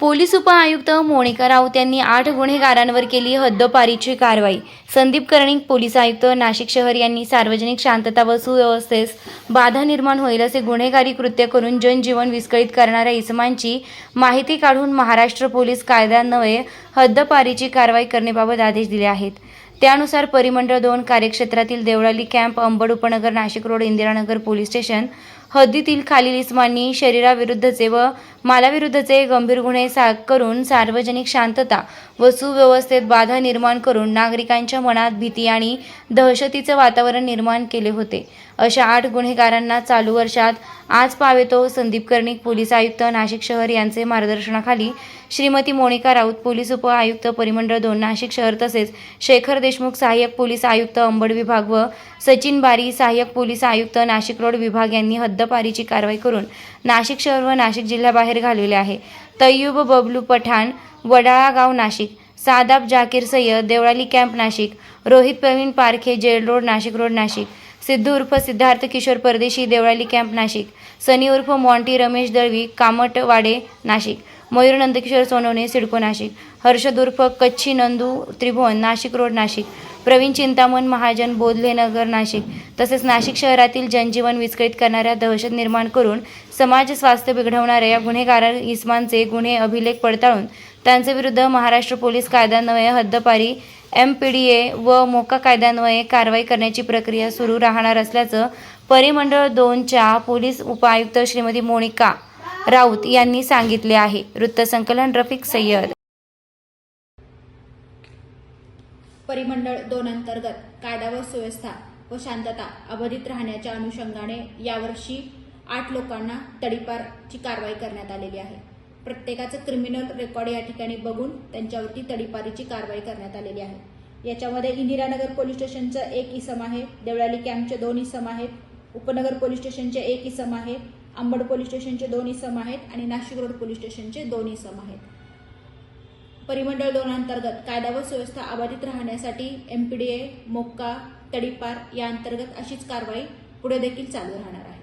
Police उपआयुक्त मोनिका राऊत यांनी आठ गुन्हेगारांवर केली हद्दपारीची कारवाई. संदीप कर्णिक पोलीस आयुक्त नाशिक शहर यांनी सार्वजनिक शांतता व सुव्यवस्थेस बाधा निर्माण होईल असे गुन्हेगारी कृत्य करून जनजीवन विस्कळीत करणाऱ्या इसमांची माहिती काढून महाराष्ट्र पोलीस कायद्यान्वये हद्दपारीची कारवाई करण्याबाबत आदेश दिले आहेत. त्यानुसार परिमंडळ दोन कार्यक्षेत्रातील Deolali camp Ambad Upnagar Nashik road Indiranagar police station हद्दीतील खालील इस्मांनी शरीराविरुद्धचे व मालाविरुद्धचे गंभीर गुन्हे सा करून सार्वजनिक शांतता व सुव्यवस्थेत बाधा निर्माण करून नागरिकांच्या मनात भीती आणि दहशतीचं वातावरण निर्माण केले होते. अशा आठ गुन्हेगारांना चालू वर्षात आज पावेतो संदीप कर्णिक पोलीस आयुक्त नाशिक शहर यांचे मार्गदर्शनाखाली श्रीमती मोनिका राऊत पोलीस उपआयुक्त परिमंडळ दोन नाशिक शहर तसेच शेखर देशमुख सहाय्यक पोलीस आयुक्त अंबड विभाग व सचिन बारी सहाय्यक पोलीस आयुक्त नाशिक रोड विभाग यांनी हद्द हद्दपारीची कारवाई करून नाशिक शहर व नाशिक जिल्ह्याबाहेर घालविले आहे. तय्यूब बबलू पठाण वडाळा गाव Nashik Sadab Jakir Sayyad Deolali camp Nashik Rohit Pravin Parkhe jail road Nashik road Nashik Siddhu उर्फ सिद्धार्थ किशोर परदेशी देवळाली कॅम्प नाशिक सनी उर्फ मॉन्टी रमेश दळवी कामटवाडे नाशिक मयूर नंदकिशोर सोनवणे सिडको नाशिक हर्षद उर्फ कच्छी नंदू त्रिभुवन नाशिक रोड नाशिक प्रवीण चिंतामण महाजन बोधले नगर नाशिक. तसेच नाशिक शहरातील जनजीवन विस्कळीत करणाऱ्या दहशत निर्माण करून समाज स्वास्थ्य बिघडवणाऱ्या या गुन्हेगार इस्मांचे गुन्हे अभिलेख पडताळून त्यांचे विरुद्ध महाराष्ट्र पोलीस कायद्यान्वये हद्दपारी एम पी डी ए व मोका कायद्यान्वये कारवाई करण्याची प्रक्रिया सुरू राहणार असल्याचं परिमंडळ दोनच्या पोलीस उपायुक्त श्रीमती मोनिका राऊत यांनी सांगितले आहे. वृत्तसंकलन रफिक सय्यद परिमंडळ दोन अंतर्गत कायदा व सुव्यवस्था व शांतता अबाधित राहण्याच्या अनुषंगाने यावर्षी आठ लोकांना तडीपारची कारवाई करण्यात आलेली आहे. प्रत्येकाचं क्रिमिनल रेकॉर्ड या ठिकाणी बघून त्यांच्यावरती तडीपारीची कारवाई करण्यात आलेली आहे. याच्यामध्ये इंदिरानगर पोलीस स्टेशनचं एक इसम आहे देवळाली कॅम्पचे दोन इसम आहेत उपनगर पोलीस स्टेशनचे एक इसम आहे अंबड पोलीस स्टेशनचे दोन इसम आहेत आणि नाशिक रोड पोलीस स्टेशनचे दोन इसम आहेत. परिमंडळ दोन अंतर्गत कायदा व सुव्यवस्था अबाधित राहण्यासाठी एमपीडीए मोक्का तडीपार या अंतर्गत अशीच कारवाई पुढे देखील चालू राहणार आहे.